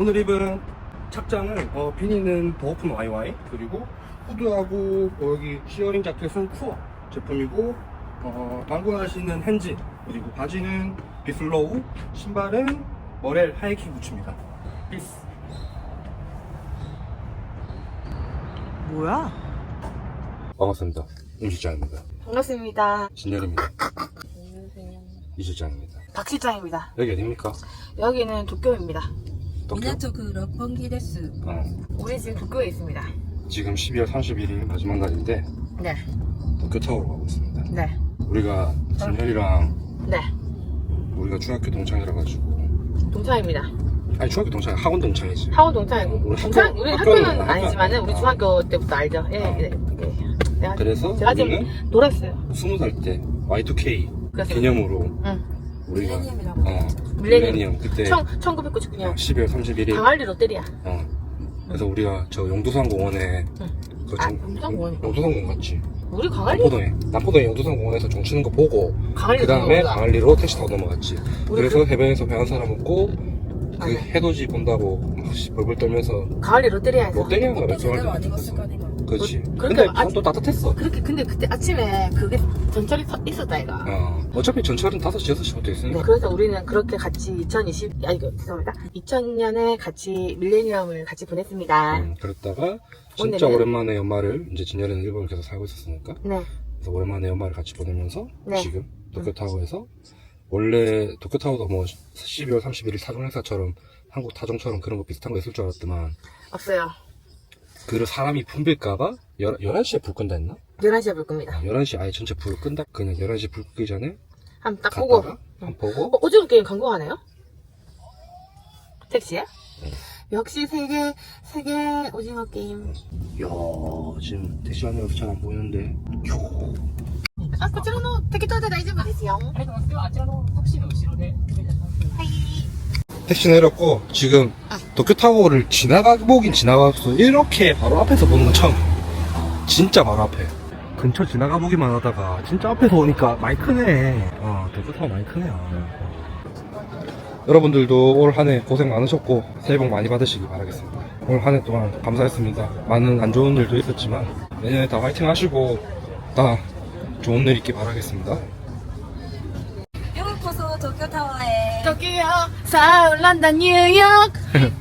오늘 입은 착장은 어, 비니는 버오픈 YY 그리고 후드하고 어, 여기 시어링 자켓은 쿠어 제품이고 어, 망고하시는 핸즈 그리고 바지는 비슬로우 신발은 머렐 하이킹 부츠입니다. 피스. 뭐야? 반갑습니다. 임 실장입니다. 반갑습니다. 진열입니다. 이 실장입니다. 박 실장입니다. 여기 어디입니까? 여기는 도쿄입니다. 미나토그 럭펑기데스 어. 우리 지금 도쿄에 있습니다. 지금 12월 30일이 마지막 날인데 네. 도쿄 타워로 가고 있습니다. 네. 우리가 진열이랑 어. 네. 우리가 중학교 동창이라 가지고 동창입니다. 아니 중학교 동창 학원 동창이지. 학원 동창이고 어, 우리 동창 학교- 우리 학교는 학교, 아니지만 은 우리 아. 중학교 때부터 알죠. 예. 아. 예, 예. 내가 그래서 제가 우리는 놀았어요. 20살 때 Y2K 그래서- 기념으로 응. 우리가 밀레니엄이라고 어, 밀레니엄. 밀레니엄 그때 청, 1999년 12월 31일 강할리 롯데리아. 어. 그래서 우리가 저 용두산 공원에 응. 그 아, 종- 용두산 공원이 용두산 공원 갔지. 우리 강할리 남포동에 남포동에 용두산 공원에서 종 치는 거 보고 강할리 그 다음에 넘어가자. 강할리로 택시 타고 넘어갔지. 우리 그래서 해변에서 배한 사람 없고 그. 해돋이 본다고 막 씨, 벌벌 떨면서 강할리 롯데리아에서 롯데리아인가 옷도 맥주할 제대로 안때 입었을 거 아니가. 그렇지. 그- 근데 그러니까 바람 또 따뜻했어. 그렇게 근데 그때 아침에 그게 전철이 서- 있었다 이가. 어. 어차피 전철은 5시, 6시부터 네, 있으니까. 그래서 우리는 그렇게 같이 2020, 아니, 그, 죄송합니다. 2000년에 같이 밀레니엄을 같이 보냈습니다. 음, 그랬다가 진짜 오늘은- 오랜만에 연말을 이제 진열이는 일본을 계속 살고 있었으니까 네. 그래서 오랜만에 연말을 같이 보내면서 네. 지금 도쿄타워에서 원래 도쿄타워도 뭐 12월 31일 타종 행사처럼 한국 타종처럼 그런 거 비슷한 거 있을 줄 알았더만 없어요. 그 사람이 붐빌까봐 11시에 불 끈다 했나? 11시에 볼 겁니다. 11시 아예 전체 불 끈다 그냥 11시 불 끄기 전에 한번 딱 보고. 갔다가 한 번 보고 어, 오징어 게임 광고하네요? 택시에? 역시 세계, 세계 오징어 게임. 이야 지금 택시 안에서 잘 안 보이는데 아, こちらの適当で大丈夫ですよ。はい、どうもあちらのタクシーの後ろでお願いいたします。はい。 택시 내렸고 지금 도쿄타워를 지나가보긴 지나가서 이렇게 바로 앞에서 보는 건 처음. 진짜 바로 앞에. 근처 지나가보기만 하다가 진짜 앞에서 오니까 많이 크네. 어 도쿄타워 많이 크네요. 어. 여러분들도 올 한 해 고생 많으셨고 새해 복 많이 받으시기 바라겠습니다. 올 한 해 동안 감사했습니다. 많은 안 좋은 일도 있었지만 내년에 다 화이팅 하시고 다 좋은 일 있길 바라겠습니다. 요코소 도쿄타워에 도쿄요 사울란다 뉴욕.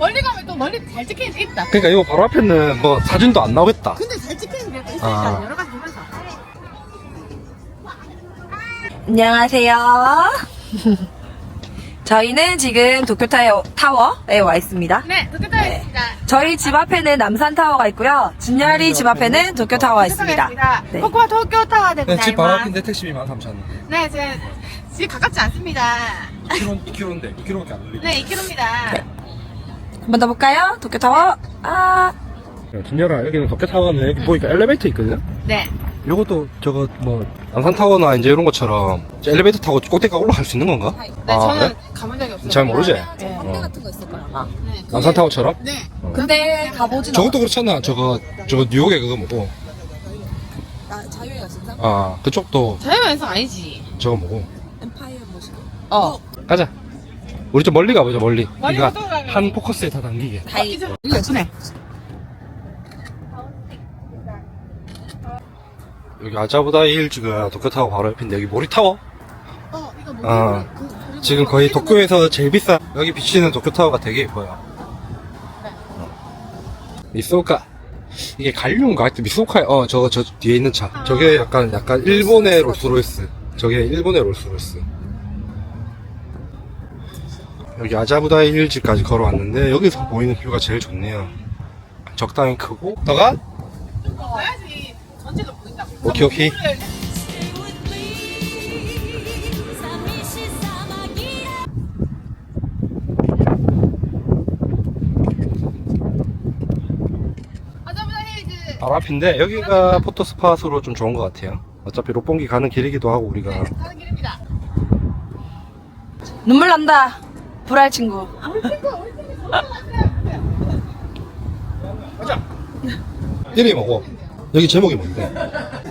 멀리 가면 또 멀리 잘 찍히는 게 있다. 그러니까 이거 바로 앞에는 뭐 사진도 안 나오겠다 근데 잘 찍히는 게 있다. 아. 여러 가지 보면서. 안녕하세요. 저희는 지금 도쿄 타워, 타워에 와 있습니다. 네, 도쿄타워에 있습니다. 저희 집 앞에는 남산 타워가 있고요. 진열이 집 앞에는 도쿄 타워가 있습니다. 네. 코코아 도쿄타워 되집 바로 앞인데 택시비 13,000원 네, 제 집 가깝지 않습니다. 2km, 2km인데 2km밖에 안 걸리네 네, 2km입니다. 한번 더 볼까요? 도쿄 타워. 아, 진열아 여기는 도쿄타워는 여기 보니까 엘리베이터 있거든 네. 요것도 저거 뭐 남산타워나 이제 이런 것처럼 엘리베이터 타고 꼭대기가 올라갈 수 있는 건가? 네, 아, 저는 그래? 가본 적이 없어요. 잘 모르지? 네. 어. 같은 거 있을 거야. 아마. 네. 남산타워처럼? 네. 근데 가보진 저것도 그렇잖아 저거 저거 뉴욕에 그거 뭐고 않아. 자유의 여신상? 아 그쪽도 자유연성 아니지. 저거 뭐고 엠파이어 모시고. 어. 가자 우리 좀 멀리 가보자 멀리 멀리 가면. 한 포커스에 다 담기게 다이. 이거 예쁘네. 여기 아자부다 일지가 도쿄타워 바로 옆인데 여기 모리타워 어, 이거 뭐. 아, 지금 거의 도쿄에서 제일 비싼 여기 비치는 도쿄타워가 되게 예뻐요. 어. 미소카 이게 갈륜가 하여튼 미소카 어 저거 저 뒤에 있는 차 저게 약간 약간 일본의 롤스로이스 저게 일본의 롤스로이스 여기 아자부다이 일지까지 걸어왔는데 여기서 보이는 뷰가 제일 좋네요 적당히 크고 너가. 오케이 오케이. 바로 앞인데 여기가 포토스팟으로 좀 좋은 것 같아요 어차피 롯봉기 가는 길이기도 하고 우리가 가는 길입니다. 눈물 난다. 불알 친구. 이름이 뭐고? 여기 제목이 뭔데?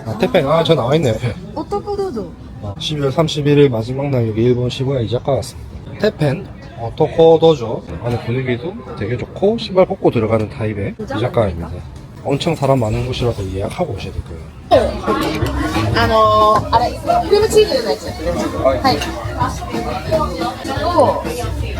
아, 태평. 아, 저 나와있네, 옆에. 男どうぞ。 12월 31일 마지막 날 여기 일본 시부야 이자카 왔습니다. 테펜 어, 토코도죠. 안에 분위기도 되게 좋고 신발 벗고 들어가는 타입의 이자카입니다. 엄청 사람 많은 곳이라서 예약하고 오셔야 될 거예요. あのー、あれ、クリームチーズのやつ。はい。と、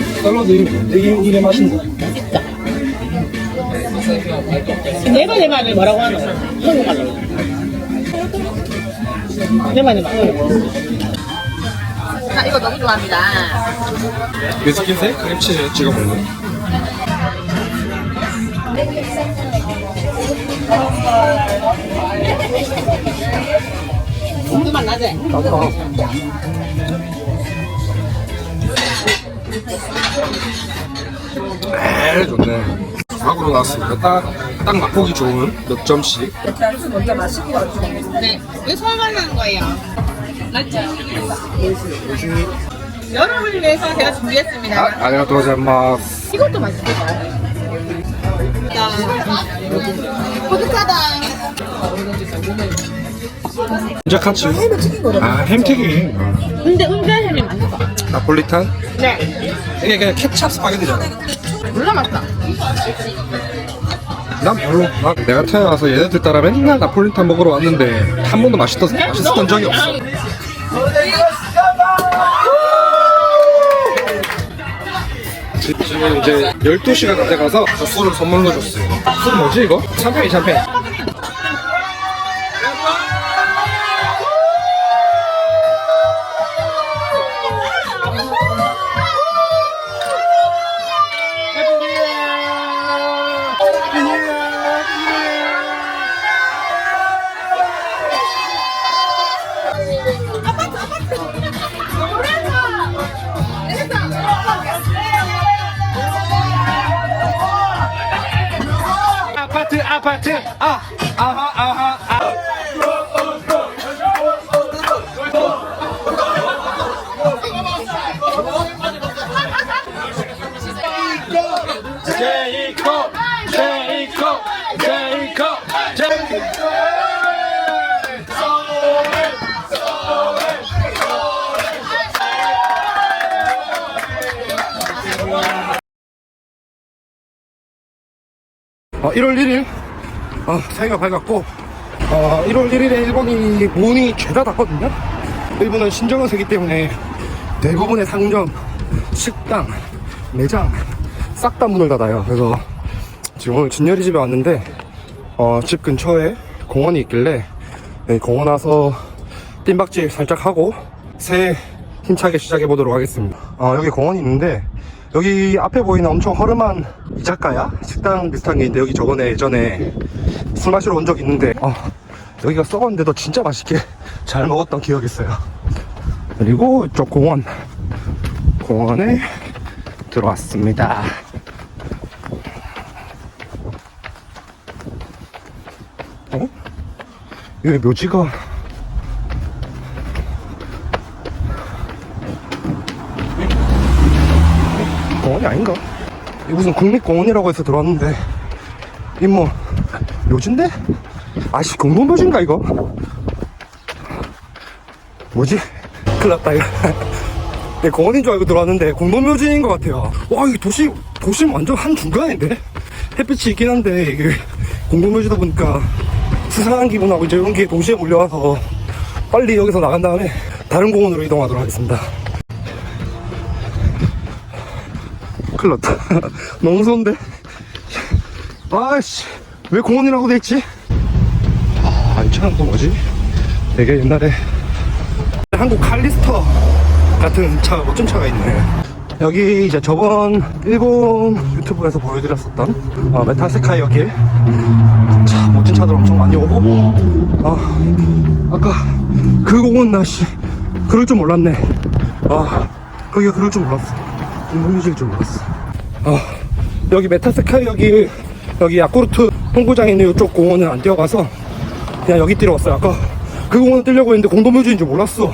샐러드 이름 되게 이게 맛있네. 네바 네바를 뭐라고 하노? 한국 말로. 네바 네바. 아, 이거 너무 좋아합니다. 비스킷에 크림치즈 찍어 먹는. 궁금한 나제. 에 좋네. 막으로 나왔습니다. 딱, 딱 맛보기 좋은 몇 점씩. 네. 이거 서울 가는 거예요. 맞죠? 여러분을 위해서 제가 준비했습니다. 아, 아리가또 고자이마스. 이것도 맛있겠다. 포득하다. 진짜 같이. 아, 햄튀김. 근데 은별햄이 맛있어. 나폴리탄? 네. 이게 그냥 케찹 스파게티잖아. 몰라 맛있다. 난 별로. 나 내가 태어나서 얘네들 따라 맨날 나폴리탄 먹으러 왔는데 한 번도 맛있던, 맛있었던 적이 없어. 지- 지금 이제 12시가 다 돼가서 저 술을 선물로 줬어요. 술 뭐지 이거? 샴페인 샴페인. 아파트 아 아하 아하 아. 제이콥 제이콥 제이콥 제이콥 어, 1월 1일 어, 새해가 밝았고 어, 1월 1일에 일본이 문이 죄다 닫거든요. 일본은 신정을 세기 때문에 대부분의 상점, 식당, 매장 싹 다 문을 닫아요. 그래서 지금 오늘 진열이 집에 왔는데 어, 집 근처에 공원이 있길래 네, 공원 와서 뜀박질 살짝 하고 새해 힘차게 시작해 보도록 하겠습니다. 어, 여기 공원이 있는데 여기 앞에 보이는 엄청 허름한 이자카야? 식당 비슷한 게 있는데 여기 저번에 예전에 술 마시러 온 적 있는데 어, 여기가 썩었는데도 진짜 맛있게 잘 먹었던 기억이 있어요 그리고 이쪽 공원 공원에 들어왔습니다 어? 여기 묘지가 공원이 아닌가? 이게 무슨 국립공원이라고 해서 들어왔는데 이 뭐 묘지인데? 아씨 공동묘지인가 이거? 뭐지? 큰일 났다 이거 네, 공원인 줄 알고 들어왔는데 공동묘지인 것 같아요 와 이게 도시 도시 완전 한중간인데? 햇빛이 있긴 한데 이게 공동묘지다 보니까 수상한 기분하고 이제 게 동시에 몰려와서 빨리 여기서 나간 다음에 다른 공원으로 이동하도록 하겠습니다 큰일 났다. 너무 무서운데? 아씨, 왜 공원이라고 돼 있지? 아, 이 차는 또 뭐지? 되게 옛날에 한국 칼리스터 같은 차, 멋진 차가 있네. 여기 이제 저번 일본 유튜브에서 보여드렸었던 어, 메타세카이 여길. 차, 멋진 차들 엄청 많이 오고. 아, 아까 그 공원 날씨 그럴 줄 몰랐네. 아, 거기가 그럴 줄 몰랐어. 운동유질 줄 몰랐어. 아, 여기 메타스카이 여기, 여기 야쿠르트 홍구장 있는 이쪽 공원은 안 뛰어가서 그냥 여기 뛰러 왔어요. 아까 그 공원 뛰려고 했는데 공동묘지인 줄 몰랐어.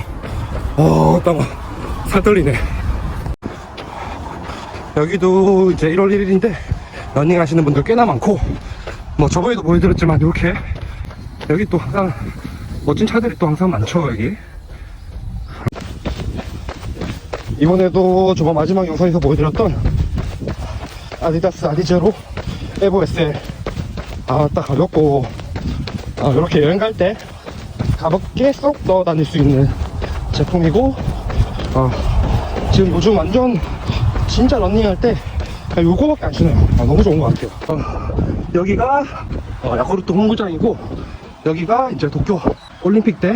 어, 땀, 살 떨리네. 여기도 이제 1월 1일인데 러닝 하시는 분들 꽤나 많고 뭐 저번에도 보여드렸지만 이렇게 여기 또 항상 멋진 차들이 또 항상 많죠 여기 이번에도 저번 마지막 영상에서 보여드렸던 아디다스 아디제로 에보 SL 아딱 가볍고. 아, 이렇게 여행 갈 때 가볍게 쏙 넣어 다닐 수 있는 제품이고 아, 지금 요즘 완전 진짜 런닝할 때 요거밖에 안 신어요. 아, 너무 좋은 것 같아요. 어, 여기가 어, 야쿠르트 홍구장이고 여기가 이제 도쿄 올림픽 때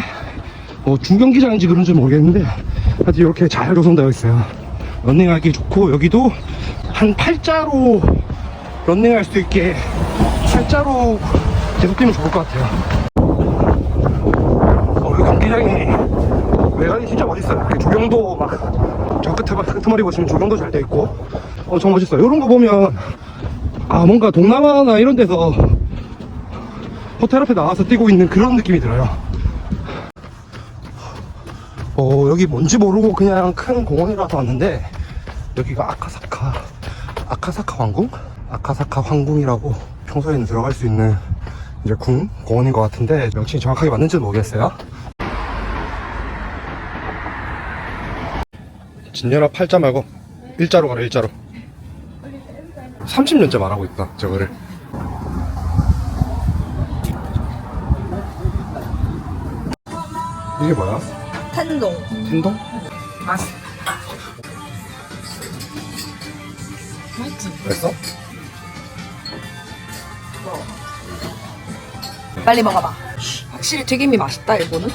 어, 중경기장인지 그런지 모르겠는데 하여튼 이렇게 잘 조성되어 있어요. 런닝하기 좋고 여기도 한 팔자로 런닝할 수 있게 팔자로 계속 뛰면 좋을 것 같아요. 어, 경기장이 외관이 진짜 멋있어요. 조경도 막 저 끝에 봐 끄트머리 보시면 조경도 잘 돼 있고. 엄청 멋있어요. 이런 거 보면 아 뭔가 동남아나 이런 데서 호텔 앞에 나와서 뛰고 있는 그런 느낌이 들어요. 어 여기 뭔지 모르고 그냥 큰 공원이라서 왔는데 여기가 아카사카 아카사카 황궁? 아카사카 황궁이라고 평소에는 들어갈 수 있는 이제 궁 공원인 것 같은데 명칭이 정확하게 맞는지는 모르겠어요 진열아 팔자 말고 일자로 가라 일자로 30년째 말하고 있다 저거를 이게 뭐야? 텐동. 텐동? 맛있어. 됐어? 빨리 먹어봐. 확실히 튀김이 맛있다, 일본은.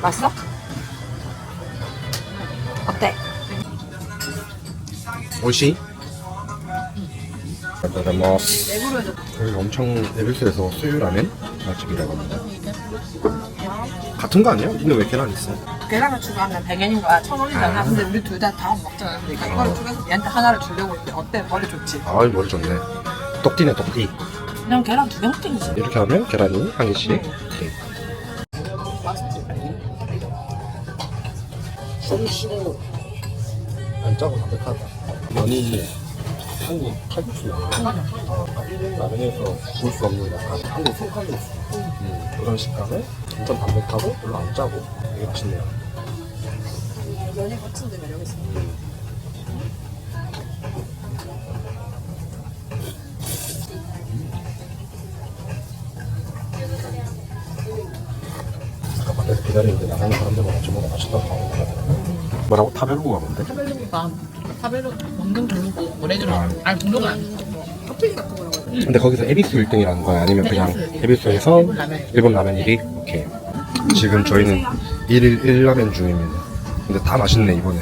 맛있어? 어때? 오시? 뭐 여기 엄청 에비스에서 수유라면 맛집이라고 합니다 같은 거 아니야? 근데 왜 계란 있어? 계란을 추가하면 100엔인 거야. 천 원이잖아. 근데 우리 둘 다 다 먹잖아. 그러니까 이거를 추가해서 얘한테 하나를 주려고 했는데 어때? 머리 좋지? 아이 머리 좋네 똑띠네 똑띠 그냥 계란 두 개만 땡기지. 이렇게 하면 계란이 한 개씩 오케이. 안 짜고 담백하다 면이 한국 칼국수야 일본 라면에서 볼 수 없는 약간 한국 손칼국수 음, 그런 식감에 완전 담백하고 별로 안 짜고 되게 맛있네요 면이 거친데 매력 있어. 아까 밖에서 기다리는데 나가는 사람들만 같이 먹어 맛있다고 하고 뭐라고 타베르고가 뭔데? 타베르가 타베르 원근 종류고 아니 종류가 아니고 커피 같은 거라고. 근데 거기서 에비스 1등이라는 거야? 아니면 그냥 에비스에서 일본 라면. 일본 라면 1위? 오케이 지금 저희는 1일 1라면 중입니다 근데 다 맛있네 이번에